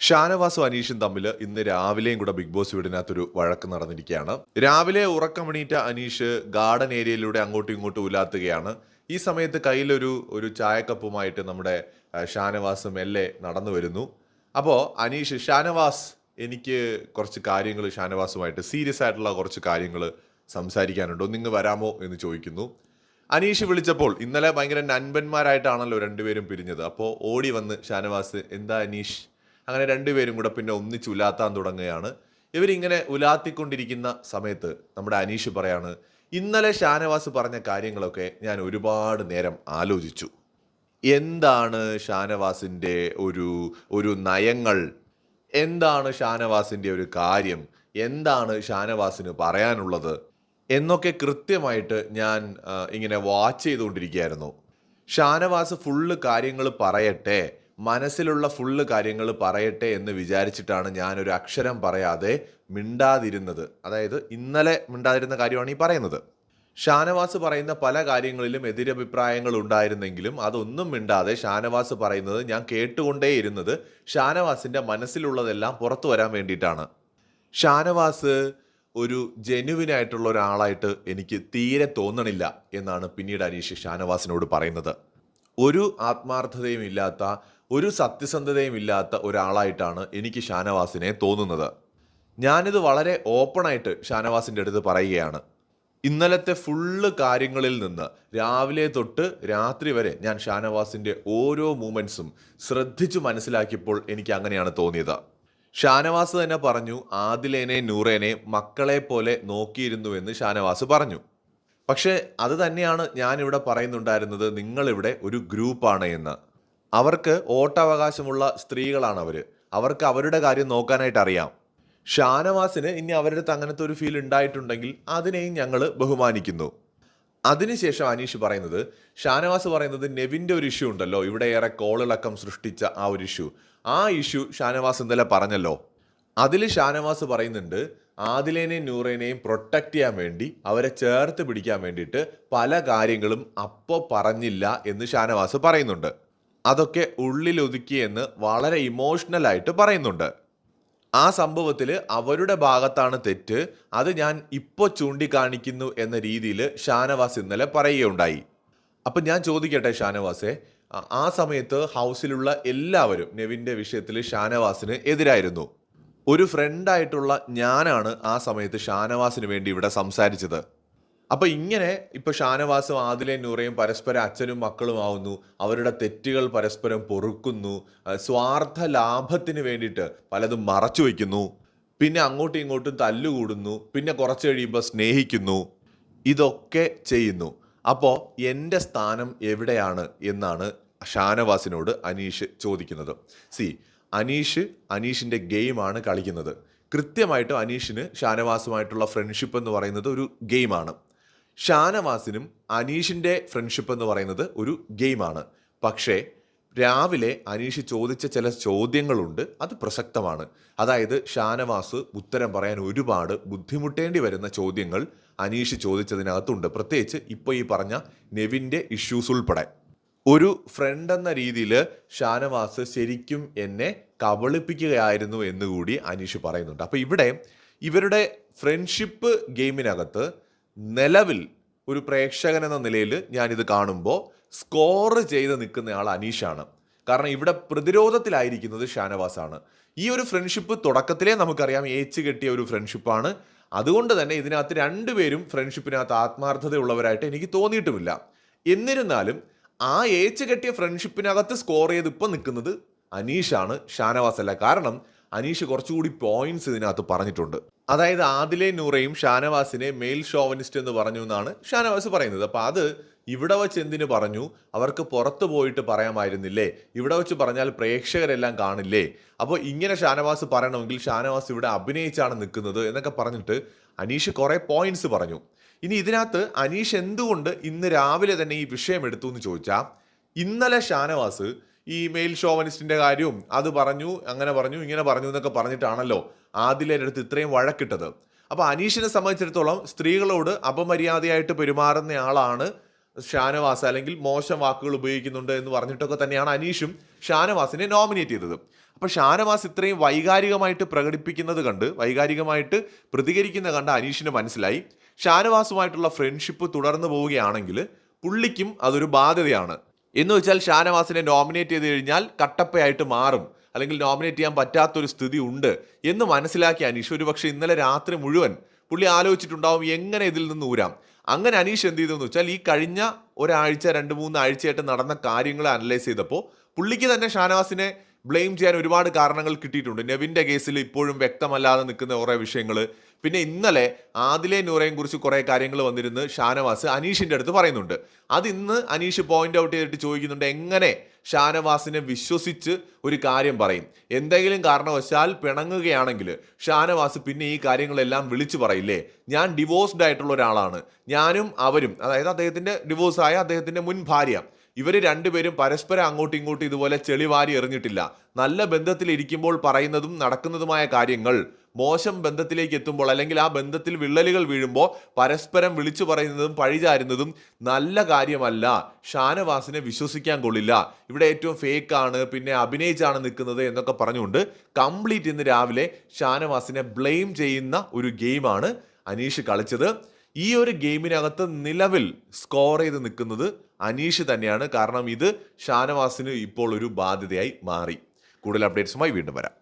ഷാനവാസും അനീഷും തമ്മിൽ ഇന്ന് രാവിലെയും കൂടെ ബിഗ് ബോസ് വീടിനകത്തൊരു വഴക്ക് നടന്നിരിക്കുകയാണ്. രാവിലെ ഉറക്കമണീറ്റ അനീഷ് ഗാർഡൻ ഏരിയയിലൂടെ അങ്ങോട്ടും ഇങ്ങോട്ടും ഉലാത്തുകയാണ്. ഈ സമയത്ത് കയ്യിലൊരു ഒരു ചായക്കപ്പുമായിട്ട് നമ്മുടെ ഷാനവാസും ഷാനവാസ് മെല്ലെ നടന്നു വരുന്നു. അപ്പോൾ അനീഷ് ഷാനവാസ് എനിക്ക് കുറച്ച് കാര്യങ്ങൾ ഷാനവാസുമായിട്ട് സീരിയസ് ആയിട്ടുള്ള കുറച്ച് കാര്യങ്ങൾ സംസാരിക്കാനുണ്ടോ. നിങ്ങൾ വരാമോ? എന്ന് ചോദിക്കുന്നു. അനീഷ് വിളിച്ചപ്പോൾ ഇന്നലെ ഭയങ്കര നൻപന്മാരായിട്ടാണല്ലോ രണ്ടുപേരും പിരിഞ്ഞത്. അപ്പോൾ ഓടി വന്ന് ഷാനവാസ് എന്താ അനീഷ്? അങ്ങനെ രണ്ടുപേരും കൂടെ പിന്നെ ഒന്നിച്ച് ഉലാത്താൻ തുടങ്ങുകയാണ്. ഇവരിങ്ങനെ ഉലാത്തിക്കൊണ്ടിരിക്കുന്ന സമയത്ത് നമ്മുടെ അനീഷ് പറയാണ് ഇന്നലെ ഷാനവാസ് പറഞ്ഞ കാര്യങ്ങളൊക്കെ ഞാൻ ഒരുപാട് നേരം ആലോചിച്ചു. എന്താണ് ഷാനവാസിന്റെ ഒരു ഒരു നയങ്ങൾ? എന്താണ് ഷാനവാസിന്റെ ഒരു കാര്യം? എന്താണ് ഷാനവാസിന് പറയാനുള്ളത്? എന്നൊക്കെ കൃത്യമായിട്ട് ഞാൻ ഇങ്ങനെ വാച്ച് ചെയ്തുകൊണ്ടിരിക്കുകയായിരുന്നു. ഷാനവാസ് ഫുള്ള് കാര്യങ്ങൾ പറയട്ടെ മനസ്സിലുള്ള ഫുള്ള് കാര്യങ്ങൾ പറയട്ടെ എന്ന് വിചാരിച്ചിട്ടാണ് ഞാനൊരു അക്ഷരം പറയാതെ മിണ്ടാതിരുന്നത്. അതായത് ഇന്നലെ മിണ്ടാതിരുന്ന കാര്യമാണ് ഈ പറയുന്നത്. ഷാനവാസ് പറയുന്ന പല കാര്യങ്ങളിലും എതിരഭിപ്രായങ്ങൾ ഉണ്ടായിരുന്നെങ്കിലും അതൊന്നും മിണ്ടാതെ ഷാനവാസ് പറയുന്നത് ഞാൻ കേട്ടുകൊണ്ടേയിരുന്നത് ഷാനവാസിന്റെ മനസ്സിലുള്ളതെല്ലാം പുറത്തു വരാൻ വേണ്ടിയിട്ടാണ്. ഷാനവാസ് ഒരു ജെനുവിനായിട്ടുള്ള ഒരാളായിട്ട് എനിക്ക് തീരെ തോന്നണില്ല എന്നാണ് പിന്നീട് അനീഷ് ഷാനവാസിനോട് പറയുന്നത്. ഒരു ആത്മാർത്ഥതയും ഇല്ലാത്ത ഒരു സത്യസന്ധതയും ഇല്ലാത്ത ഒരാളായിട്ടാണ് എനിക്ക് ഷാനവാസിനെ തോന്നുന്നത്. ഞാനിത് വളരെ ഓപ്പണായിട്ട് ഷാനവാസിന്റെ അടുത്ത് പറയുകയാണ്. ഇന്നലത്തെ ഫുള്ള് കാര്യങ്ങളിൽ നിന്ന് രാവിലെ തൊട്ട് രാത്രി വരെ ഞാൻ ഷാനവാസിന്റെ ഓരോ മൂമെന്റ്സും ശ്രദ്ധിച്ചു മനസ്സിലാക്കിയപ്പോൾ എനിക്ക് അങ്ങനെയാണ് തോന്നിയത്. ഷാനവാസ് തന്നെ പറഞ്ഞു ആദിലേനെ നൂറേനെ മക്കളെ പോലെ നോക്കിയിരുന്നുവെന്ന് ഷാനവാസ് പറഞ്ഞു. പക്ഷേ അത് തന്നെയാണ് ഞാനിവിടെ പറയുന്നുണ്ടായിരുന്നത് നിങ്ങളിവിടെ ഒരു ഗ്രൂപ്പാണ് എന്ന്. അവർക്ക് വോട്ടവകാശമുള്ള സ്ത്രീകളാണ് അവർ അവർക്ക് അവരുടെ കാര്യം നോക്കാനായിട്ട് അറിയാം. ഷാനവാസിന് ഇനി അവരുടെ അങ്ങനത്തെ ഒരു ഫീൽ ഉണ്ടായിട്ടുണ്ടെങ്കിൽ അതിനെയും ഞങ്ങൾ ബഹുമാനിക്കുന്നു. അതിനുശേഷം അനീഷ് പറയുന്നത് ഷാനവാസ് പറയുന്നത് നെവിന്റെ ഒരു ഇഷ്യൂ ഉണ്ടല്ലോ. ഇവിടെ ഏറെ കോളിളക്കം സൃഷ്ടിച്ച ആ ഒരു ഇഷ്യൂ. ആ ഇഷ്യൂ ഷാനവാസ് ഇന്നലെ പറഞ്ഞല്ലോ. അതിൽ ഷാനവാസ് പറയുന്നുണ്ട് ആദിലേനെയും നൂറേനെയും പ്രൊട്ടക്റ്റ് ചെയ്യാൻ വേണ്ടി അവരെ ചേർത്ത് പിടിക്കാൻ വേണ്ടിയിട്ട് പല കാര്യങ്ങളും അപ്പോൾ പറഞ്ഞില്ല എന്ന് ഷാനവാസ് പറയുന്നുണ്ട്. അതൊക്കെ ഉള്ളിലൊതുക്കിയെന്ന് വളരെ ഇമോഷണൽ ആയിട്ട് പറയുന്നുണ്ട്. ആ സംഭവത്തിൽ അവരുടെ ഭാഗത്താണ് തെറ്റ്. അത് ഞാൻ ഇപ്പോൾ ചൂണ്ടിക്കാണിക്കുന്നു എന്ന രീതിയിൽ ഷാനവാസ് ഇന്നലെ പറയുകയുണ്ടായി. അപ്പം ഞാൻ ചോദിക്കട്ടെ ഷാനവാസെ ആ സമയത്ത് ഹൗസിലുള്ള എല്ലാവരും നെവിന്റെ വിഷയത്തിൽ ഷാനവാസിന് എതിരായിരുന്നു. ഒരു ഫ്രണ്ടായിട്ടുള്ള ഞാനാണ് ആ സമയത്ത് ഷാനവാസിന് വേണ്ടി ഇവിടെ സംസാരിച്ചത്. അപ്പൊ ഇങ്ങനെ ഇപ്പൊ ഷാനവാസും ആദിലെ നൂറയും പരസ്പരം അച്ഛനും മക്കളും ആവുന്നു. അവരുടെ തെറ്റുകൾ പരസ്പരം പൊറുക്കുന്നു. സ്വാർത്ഥ ലാഭത്തിന് വേണ്ടിയിട്ട് പലതും മറച്ചു വയ്ക്കുന്നു. പിന്നെ അങ്ങോട്ടും ഇങ്ങോട്ടും തല്ലുകൂടുന്നു. പിന്നെ കുറച്ച് കഴിയുമ്പോൾ സ്നേഹിക്കുന്നു. ഇതൊക്കെ ചെയ്യുന്നു. അപ്പോൾ എന്റെ സ്ഥാനം എവിടെയാണ് എന്നാണ് ഷാനവാസിനോട് അനീഷ് ചോദിക്കുന്നത്. സി അനീഷ് അനീഷിന്റെ ഗെയിമാണ് കളിക്കുന്നത്. കൃത്യമായിട്ടും അനീഷിന് ഷാനവാസുമായിട്ടുള്ള ഫ്രണ്ട്ഷിപ്പ് എന്ന് പറയുന്നത് ഒരു ഗെയിമാണ്. ഷാനവാസിനും അനീഷിന്റെ ഫ്രണ്ട്ഷിപ്പ് എന്ന് പറയുന്നത് ഒരു ഗെയിമാണ്. പക്ഷേ രാവിലെ അനീഷ് ചോദിച്ച ചില ചോദ്യങ്ങളുണ്ട്. അത് പ്രസക്തമാണ്. അതായത് ഷാനവാസ് ഉത്തരം പറയാൻ ഒരുപാട് ബുദ്ധിമുട്ടേണ്ടി വരുന്ന ചോദ്യങ്ങൾ അനീഷ് ചോദിച്ചതിനകത്തുണ്ട്. പ്രത്യേകിച്ച് ഇപ്പോൾ ഈ പറഞ്ഞ നെവിന്റെ ഇഷ്യൂസ് ഉൾപ്പെടെ. ഒരു ഫ്രണ്ട് എന്ന രീതിയിൽ ഷാനവാസ് ശരിക്കും എന്നെ കബളിപ്പിക്കുകയായിരുന്നു എന്നുകൂടി അനീഷ് പറയുന്നുണ്ട്. അപ്പോൾ ഇവിടെ ഇവരുടെ ഫ്രണ്ട്ഷിപ്പ് ഗെയിമിനകത്ത് നിലവിൽ ഒരു പ്രേക്ഷകൻ എന്ന നിലയിൽ ഞാനിത് കാണുമ്പോൾ സ്കോർ ചെയ്ത് നിൽക്കുന്ന ആൾ അനീഷാണ്. കാരണം ഇവിടെ പ്രതിരോധത്തിലായിരിക്കുന്നത് ഷാനവാസാണ്. ഈ ഒരു ഫ്രണ്ട്ഷിപ്പ് തുടക്കത്തിലേ നമുക്കറിയാം ഏച്ച് കെട്ടിയ ഒരു ഫ്രണ്ട്ഷിപ്പാണ് അതുകൊണ്ട് തന്നെ ഇതിനകത്ത് രണ്ടുപേരും ഫ്രണ്ട്ഷിപ്പിനകത്ത് ആത്മാർത്ഥതയുള്ളവരായിട്ട് എനിക്ക് തോന്നിയിട്ടുമില്ല. എന്നിരുന്നാലും ആ ഏച്ച് കെട്ടിയ ഫ്രണ്ട്ഷിപ്പിനകത്ത് സ്കോർ ചെയ്ത് ഇപ്പം നിൽക്കുന്നത് അനീഷാണ് ഷാനവാസ് അല്ല കാരണം അനീഷ് കുറച്ചുകൂടി പോയിന്റ്സ് ഇതിനകത്ത് പറഞ്ഞിട്ടുണ്ട്. അതായത് ആദിലെ നൂറയും ഷാനവാസിനെ മെയിൽ ഷോവനിസ്റ്റ് എന്ന് പറഞ്ഞു എന്നാണ് ഷാനവാസ് പറയുന്നത്. അപ്പോൾ അത് ഇവിടെ വെച്ച് എന്തിനു പറഞ്ഞു? അവർക്ക് പുറത്തു പോയിട്ട് പറയാമായിരുന്നില്ലേ? ഇവിടെ വെച്ച് പറഞ്ഞാൽ പ്രേക്ഷകരെല്ലാം കാണില്ലേ? അപ്പോൾ ഇങ്ങനെ ഷാനവാസ് പറയണമെങ്കിൽ ഷാനവാസ് ഇവിടെ അഭിനയിച്ചാണ് നിൽക്കുന്നത് എന്നൊക്കെ പറഞ്ഞിട്ട് അനീഷ് കുറേ പോയിന്റ്സ് പറഞ്ഞു. ഇനി ഇതിനകത്ത് അനീഷ് എന്തുകൊണ്ട് ഇന്ന് രാവിലെ തന്നെ ഈ വിഷയം എടുത്തു എന്ന് ചോദിച്ചാൽ ഇന്നലെ ഷാനവാസ് ഈ മെയിൽ ഷോവനിസ്റ്റിന്റെ കാര്യവും അത് പറഞ്ഞു അങ്ങനെ പറഞ്ഞു ഇങ്ങനെ പറഞ്ഞു എന്നൊക്കെ പറഞ്ഞിട്ടാണല്ലോ ആദിലെ അടുത്ത് ഇത്രയും വഴക്കിട്ടത്. അപ്പോൾ അനീഷിനെ സംബന്ധിച്ചിടത്തോളം സ്ത്രീകളോട് അപമര്യാദയായിട്ട് പെരുമാറുന്ന ആളാണ് ഷാനവാസ് അല്ലെങ്കിൽ മോശം വാക്കുകൾ ഉപയോഗിക്കുന്നുണ്ട് എന്ന് പറഞ്ഞിട്ടൊക്കെ തന്നെയാണ് അനീഷും ഷാനവാസിനെ നോമിനേറ്റ് ചെയ്തത്. അപ്പോൾ ഷാനവാസ് ഇത്രയും വൈകാരികമായിട്ട് പ്രകടിപ്പിക്കുന്നത് കണ്ട് വൈകാരികമായിട്ട് പ്രതികരിക്കുന്ന കണ്ട് അനീഷിന് മനസ്സിലായി. ഷാനവാസുമായിട്ടുള്ള ഫ്രണ്ട്ഷിപ്പ് തുടർന്നു പോവുകയാണെങ്കിൽ പുള്ളിക്കും അതൊരു ബാധ്യതയാണ്. എന്ന് വെച്ചാൽ ഷാനവാസിനെ നോമിനേറ്റ് ചെയ്ത് കഴിഞ്ഞാൽ കട്ടപ്പയായിട്ട് മാറും. അല്ലെങ്കിൽ നോമിനേറ്റ് ചെയ്യാൻ പറ്റാത്തൊരു സ്ഥിതി ഉണ്ട് എന്ന് മനസ്സിലാക്കിയ അനീഷ്. ഒരു പക്ഷേ ഇന്നലെ രാത്രി മുഴുവൻ പുള്ളി ആലോചിച്ചിട്ടുണ്ടാവും എങ്ങനെ ഇതിൽ നിന്ന് ഊരാം. അങ്ങനെ അനീഷ് എന്ത് ചെയ്തെന്ന് വെച്ചാൽ ഈ കഴിഞ്ഞ ഒരാഴ്ച രണ്ട് മൂന്ന് ആഴ്ചയായിട്ട് നടന്ന കാര്യങ്ങൾ അനലൈസ് ചെയ്തപ്പോൾ പുള്ളിക്ക് തന്നെ ഷാനവാസിനെ ബ്ലെയിം ചെയ്യാൻ ഒരുപാട് കാരണങ്ങൾ കിട്ടിയിട്ടുണ്ട്. നെവിന്റെ കേസിൽ ഇപ്പോഴും വ്യക്തമല്ലാതെ നിൽക്കുന്ന കുറേ വിഷയങ്ങൾ. പിന്നെ ഇന്നലെ ആദിലെ നൂറയും കുറിച്ച് കുറേ കാര്യങ്ങൾ വന്നിരുന്ന് ഷാനവാസ് അനീഷിന്റെ അടുത്ത് പറയുന്നുണ്ട്. അത് ഇന്ന് അനീഷ് പോയിന്റ് ഔട്ട് ചെയ്തിട്ട് ചോദിക്കുന്നുണ്ട് എങ്ങനെ ഷാനവാസിനെ വിശ്വസിച്ച് ഒരു കാര്യം പറയും? എന്തെങ്കിലും കാരണവശാൽ പിണങ്ങുകയാണെങ്കിൽ ഷാനവാസ് പിന്നെ ഈ കാര്യങ്ങളെല്ലാം വിളിച്ചു പറയില്ലേ? ഞാൻ ഡിവോഴ്സ്ഡ് ആയിട്ടുള്ള ഒരാളാണ്. ഞാനും അവരും അതായത് അദ്ദേഹത്തിന്റെ ഡിവോഴ്സായ അദ്ദേഹത്തിന്റെ മുൻ ഭാര്യ ഇവർ രണ്ടുപേരും പരസ്പരം അങ്ങോട്ടും ഇങ്ങോട്ടും ഇതുപോലെ ചെളിവാരി എറിഞ്ഞിട്ടില്ല. നല്ല ബന്ധത്തിലിരിക്കുമ്പോൾ പറയുന്നതും നടക്കുന്നതുമായ കാര്യങ്ങൾ മോശം ബന്ധത്തിലേക്ക് എത്തുമ്പോൾ അല്ലെങ്കിൽ ആ ബന്ധത്തിൽ വിള്ളലുകൾ വീഴുമ്പോൾ പരസ്പരം വിളിച്ചു പറയുന്നതും പഴിചാരുന്നതും നല്ല കാര്യമല്ല. ഷാനവാസിനെ വിശ്വസിക്കാൻ കൊള്ളില്ല. ഇവിടെ ഏറ്റവും ഫേക്ക് ആണ് പിന്നെ അഭിനയിച്ചാണ് നിൽക്കുന്നത് എന്നൊക്കെ പറഞ്ഞുകൊണ്ട് കംപ്ലീറ്റ് ഇന്ന് രാവിലെ ഷാനവാസിനെ ബ്ലെയിം ചെയ്യുന്ന ഒരു ഗെയിമാണ് അനീഷ് കളിച്ചത്. ഈ ഒരു ഗെയിമിനകത്ത് നിലവിൽ സ്കോർ ചെയ്ത് നിൽക്കുന്നത് അനീഷ് തന്നെയാണ്. കാരണം ഇത് ഷാനവാസിന് ഇപ്പോൾ ഒരു ബാധ്യതയായി മാറി. കൂടുതൽ അപ്ഡേറ്റ്സുമായി വീണ്ടും വരാം.